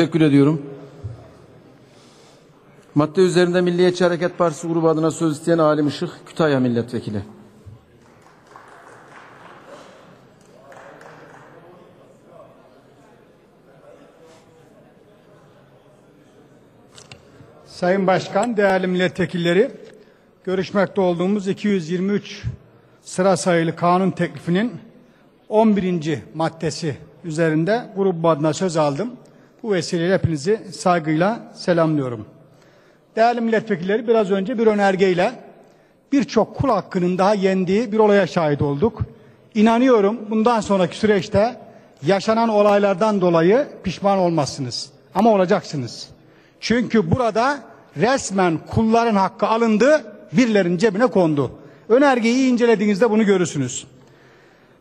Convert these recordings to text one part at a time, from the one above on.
Teşekkür ediyorum. Madde üzerinde Milliyetçi Hareket Partisi grubu adına söz isteyen Alim Işık, Kütahya Milletvekili. Sayın Başkan, değerli milletvekilleri, görüşmekte olduğumuz 223 sıra sayılı kanun teklifinin 11. maddesi üzerinde grup adına söz aldım. Bu vesileyle hepinizi saygıyla selamlıyorum. Değerli milletvekilleri biraz önce bir önergeyle birçok kul hakkının daha yendiği bir olaya şahit olduk. İnanıyorum bundan sonraki süreçte yaşanan olaylardan dolayı pişman olmazsınız. Ama olacaksınız. Çünkü burada resmen kulların hakkı alındı, birilerinin cebine kondu. Önergeyi incelediğinizde bunu görürsünüz.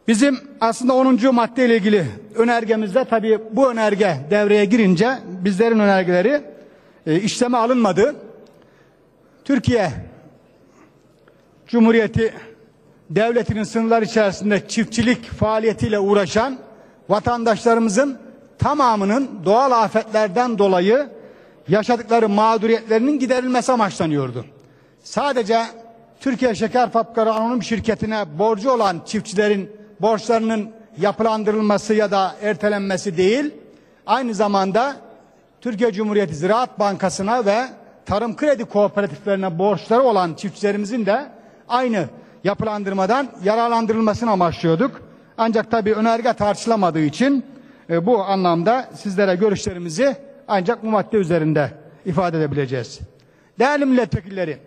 Bizim aslında 10. madde ile ilgili önergemizde tabii bu önerge devreye girince bizlerin önergeleri e, işleme alınmadı. Türkiye Cumhuriyeti devletinin sınırlar içerisinde çiftçilik faaliyetiyle uğraşan vatandaşlarımızın tamamının doğal afetlerden dolayı yaşadıkları mağduriyetlerinin giderilmesi amaçlanıyordu. Sadece Türkiye Şeker Fabrikaları Anonim Şirketi'ne borcu olan çiftçilerin borçlarının yapılandırılması ya da ertelenmesi değil, aynı zamanda Türkiye Cumhuriyeti Ziraat Bankası'na ve tarım kredi kooperatiflerine borçları olan çiftçilerimizin de aynı yapılandırmadan yararlandırılmasını amaçlıyorduk. Ancak tabii önerge tartışılamadığı için e, bu anlamda sizlere görüşlerimizi ancak bu madde üzerinde ifade edebileceğiz. Değerli milletvekilleri,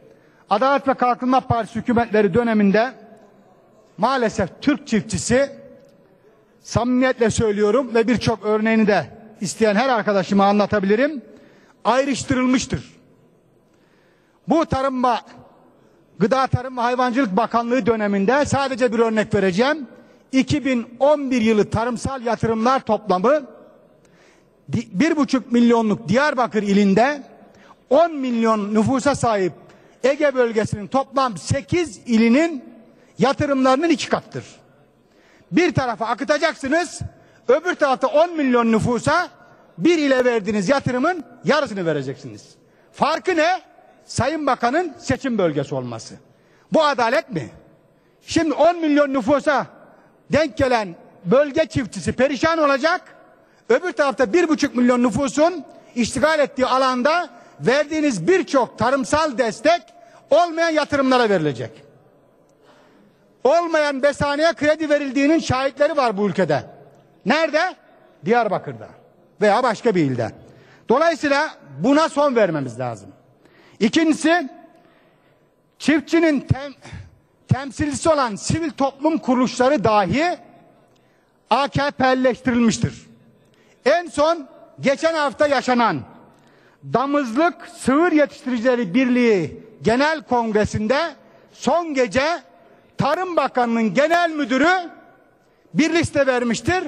Adalet ve Kalkınma Partisi hükümetleri döneminde maalesef Türk çiftçisi samimiyetle söylüyorum ve birçok örneğini de isteyen her arkadaşıma anlatabilirim. Ayrıştırılmıştır. Bu tarım ve Gıda Tarım ve Hayvancılık Bakanlığı döneminde sadece bir örnek vereceğim. 2011 yılı tarımsal yatırımlar toplamı bir buçuk milyonluk Diyarbakır ilinde 10 milyon nüfusa sahip Ege bölgesinin toplam 8 ilinin yatırımlarının iki kattır. Bir tarafa akıtacaksınız, öbür tarafta 10 milyon nüfusa bir ile verdiğiniz yatırımın yarısını vereceksiniz. Farkı ne? Sayın Bakan'ın seçim bölgesi olması. Bu adalet mi? Şimdi 10 milyon nüfusa denk gelen bölge çiftçisi perişan olacak. Öbür tarafta bir buçuk milyon nüfusun iştigal ettiği alanda verdiğiniz birçok tarımsal destek olmayan yatırımlara verilecek. Olmayan besaneye kredi verildiğinin şahitleri var bu ülkede. Nerede? Diyarbakır'da veya başka bir ilde. Dolayısıyla buna son vermemiz lazım. İkincisi çiftçinin tem, temsilcisi olan sivil toplum kuruluşları dahi AKP'leştirilmiştir. En son geçen hafta yaşanan Damızlık Sığır Yetiştiricileri Birliği Genel Kongresi'nde son gece Tarım Bakanı'nın genel müdürü bir liste vermiştir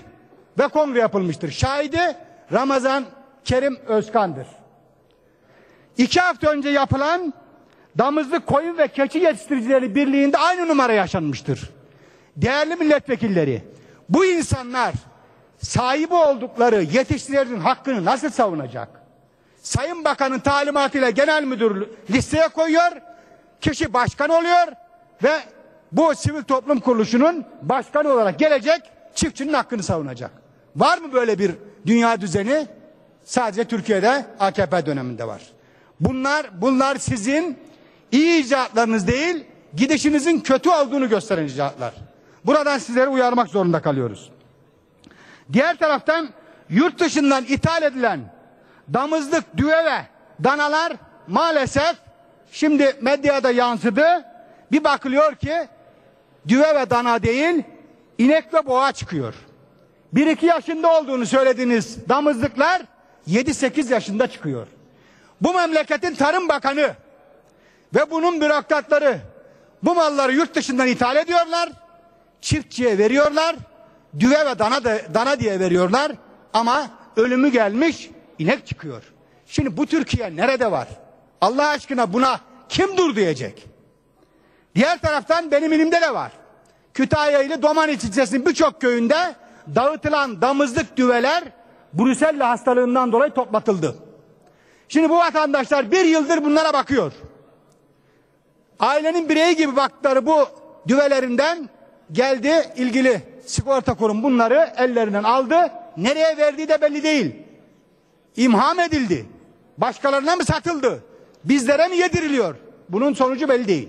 ve kongre yapılmıştır. Şahidi Ramazan Kerim Özkan'dır. İki hafta önce yapılan Damızlık Koyun ve Keçi Yetiştiricileri Birliği'nde aynı numara yaşanmıştır. Değerli milletvekilleri, bu insanlar sahibi oldukları yetiştiricilerin hakkını nasıl savunacak? Sayın Bakan'ın talimatıyla genel müdür listeye koyuyor, kişi başkan oluyor ve bu sivil toplum kuruluşunun başkanı olarak gelecek, çiftçinin hakkını savunacak. Var mı böyle bir dünya düzeni? Sadece Türkiye'de AKP döneminde var. Bunlar bunlar sizin iyi icatlarınız değil, gidişinizin kötü olduğunu gösteren icatlar. Buradan sizleri uyarmak zorunda kalıyoruz. Diğer taraftan yurt dışından ithal edilen damızlık, düve ve danalar maalesef şimdi medyada yansıdı. Bir bakılıyor ki düve ve dana değil inek ve boğa çıkıyor. 1-2 yaşında olduğunu söylediğiniz damızlıklar 7-8 yaşında çıkıyor. Bu memleketin Tarım Bakanı ve bunun bürokratları bu malları yurt dışından ithal ediyorlar. Çiftçiye veriyorlar. Düve ve dana, da, dana diye veriyorlar. Ama ölümü gelmiş inek çıkıyor. Şimdi bu Türkiye nerede var? Allah aşkına buna kim dur diyecek? Diğer taraftan benim ilimde de var. Kütahya ile Domaniç ilçesinin birçok köyünde dağıtılan damızlık düveler Brusella hastalığından dolayı toplatıldı. Şimdi bu vatandaşlar bir yıldır bunlara bakıyor. Ailenin bireyi gibi baktıkları bu düvelerinden geldi ilgili sigorta kurum bunları ellerinden aldı. Nereye verdiği de belli değil. İmham edildi. Başkalarına mı satıldı? Bizlere mi yediriliyor? Bunun sonucu belli değil.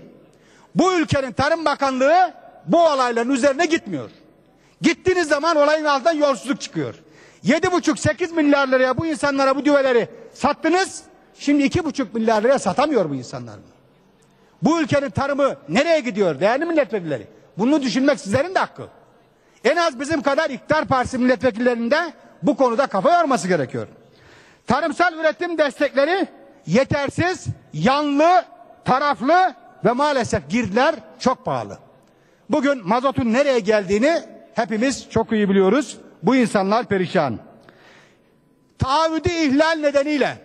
Bu ülkenin Tarım Bakanlığı bu olayların üzerine gitmiyor. Gittiğiniz zaman olayın altından yolsuzluk çıkıyor. 7,5-8 milyar liraya bu insanlara bu düveleri sattınız. Şimdi 2,5 milyar liraya satamıyor bu insanlar. Bu ülkenin tarımı nereye gidiyor değerli milletvekilleri? Bunu düşünmek sizlerin de hakkı. En az bizim kadar iktidar partisi milletvekillerinde bu konuda kafa yorması gerekiyor. Tarımsal üretim destekleri yetersiz, yanlı, taraflı ve maalesef girdiler çok pahalı. Bugün mazotun nereye geldiğini hepimiz çok iyi biliyoruz. Bu insanlar perişan. Taahhüdü ihlal nedeniyle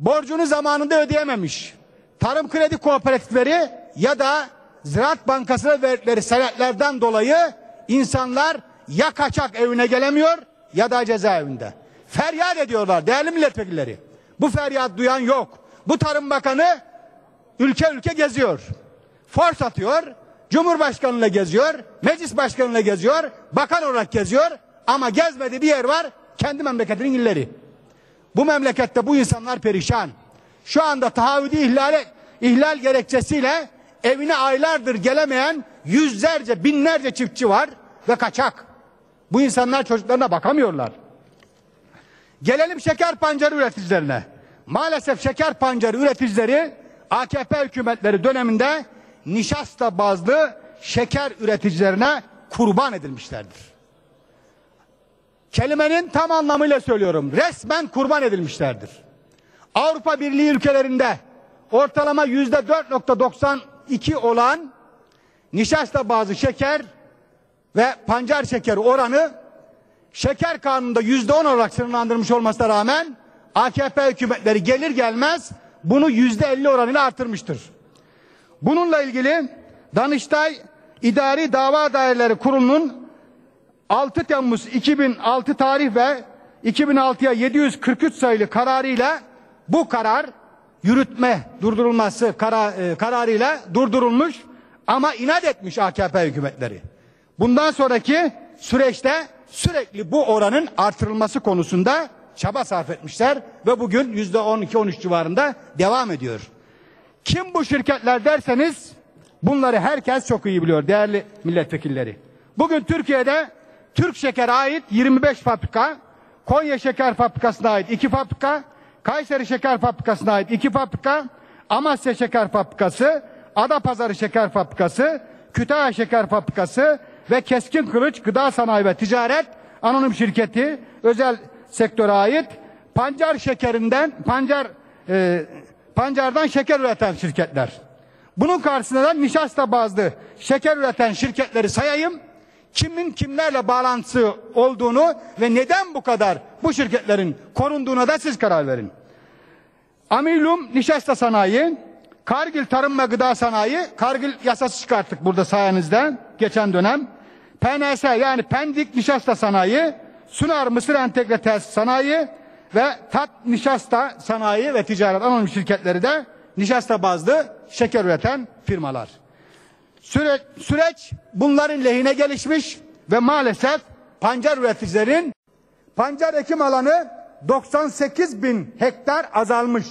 borcunu zamanında ödeyememiş. Tarım kredi kooperatifleri ya da Ziraat Bankası'na verdikleri senetlerden dolayı insanlar ya kaçak evine gelemiyor ya da cezaevinde. Feryat ediyorlar değerli milletvekilleri. Bu feryat duyan yok. Bu Tarım Bakanı ülke ülke geziyor. Fors atıyor, Cumhurbaşkanıyla geziyor, meclis başkanıyla geziyor, bakan olarak geziyor ama gezmediği bir yer var kendi memleketinin illeri. Bu memlekette bu insanlar perişan. Şu anda taahhüdü ihlale, ihlal gerekçesiyle evine aylardır gelemeyen yüzlerce binlerce çiftçi var ve kaçak. Bu insanlar çocuklarına bakamıyorlar. Gelelim şeker pancarı üreticilerine. Maalesef şeker pancarı üreticileri AKP hükümetleri döneminde nişasta bazlı şeker üreticilerine kurban edilmişlerdir. Kelimenin tam anlamıyla söylüyorum. Resmen kurban edilmişlerdir. Avrupa Birliği ülkelerinde ortalama yüzde 4.92 olan nişasta bazı şeker ve pancar şekeri oranı şeker kanununda yüzde on olarak sınırlandırmış olmasına rağmen AKP hükümetleri gelir gelmez bunu yüzde elli oranıyla artırmıştır. Bununla ilgili Danıştay İdari Dava Daireleri Kurulu'nun 6 Temmuz 2006 tarih ve 2006'ya 743 sayılı kararıyla bu karar yürütme durdurulması kara, e, kararıyla durdurulmuş ama inat etmiş AKP hükümetleri. Bundan sonraki süreçte sürekli bu oranın artırılması konusunda çaba sarf etmişler ve bugün yüzde 12-13 civarında devam ediyor. Kim bu şirketler derseniz bunları herkes çok iyi biliyor değerli milletvekilleri. Bugün Türkiye'de Türk Şeker'e ait 25 fabrika, Konya Şeker Fabrikası'na ait 2 fabrika, Kayseri Şeker Fabrikası'na ait 2 fabrika, Amasya Şeker Fabrikası, Adapazarı Şeker Fabrikası, Kütahya Şeker Fabrikası ve Keskin Kılıç Gıda Sanayi ve Ticaret Anonim Şirketi özel sektöre ait pancar şekerinden pancar e, pancardan şeker üreten şirketler. Bunun karşısında da nişasta bazlı şeker üreten şirketleri sayayım. Kimin kimlerle bağlantısı olduğunu ve neden bu kadar bu şirketlerin korunduğuna da siz karar verin. Amilum Nişasta Sanayi, Kargil Tarım ve Gıda Sanayi, Kargil yasası çıkarttık burada sayenizde geçen dönem. PNS yani Pendik Nişasta Sanayi, Sunar Mısır Entegre Tesis Sanayi ve Tat Nişasta Sanayi ve Ticaret Anonim şirketleri de nişasta bazlı şeker üreten firmalar. Süreç, süreç bunların lehine gelişmiş ve maalesef pancar üreticilerin pancar ekim alanı 98 bin hektar azalmış.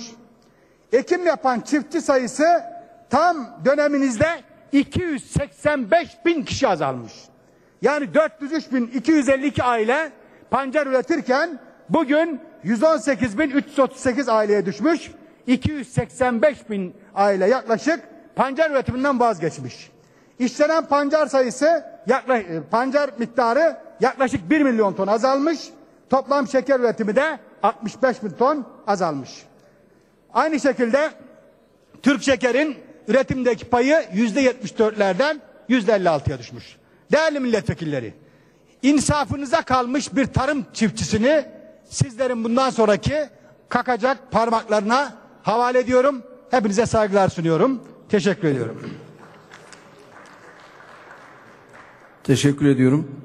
Ekim yapan çiftçi sayısı tam döneminizde 285 bin kişi azalmış. Yani 403 bin 252 aile pancar üretirken bugün 118 bin 338 aileye düşmüş. 285 bin aile yaklaşık pancar üretiminden vazgeçmiş. İşlenen pancar sayısı yaklaşık, pancar miktarı yaklaşık 1 milyon ton azalmış. Toplam şeker üretimi de 65 bin ton azalmış. Aynı şekilde Türk şekerin üretimdeki payı yüzde 74'lerden yüzde 56'ya düşmüş. Değerli milletvekilleri, insafınıza kalmış bir tarım çiftçisini sizlerin bundan sonraki kakacak parmaklarına havale ediyorum. Hepinize saygılar sunuyorum. Teşekkür ediyorum. Teşekkür ediyorum.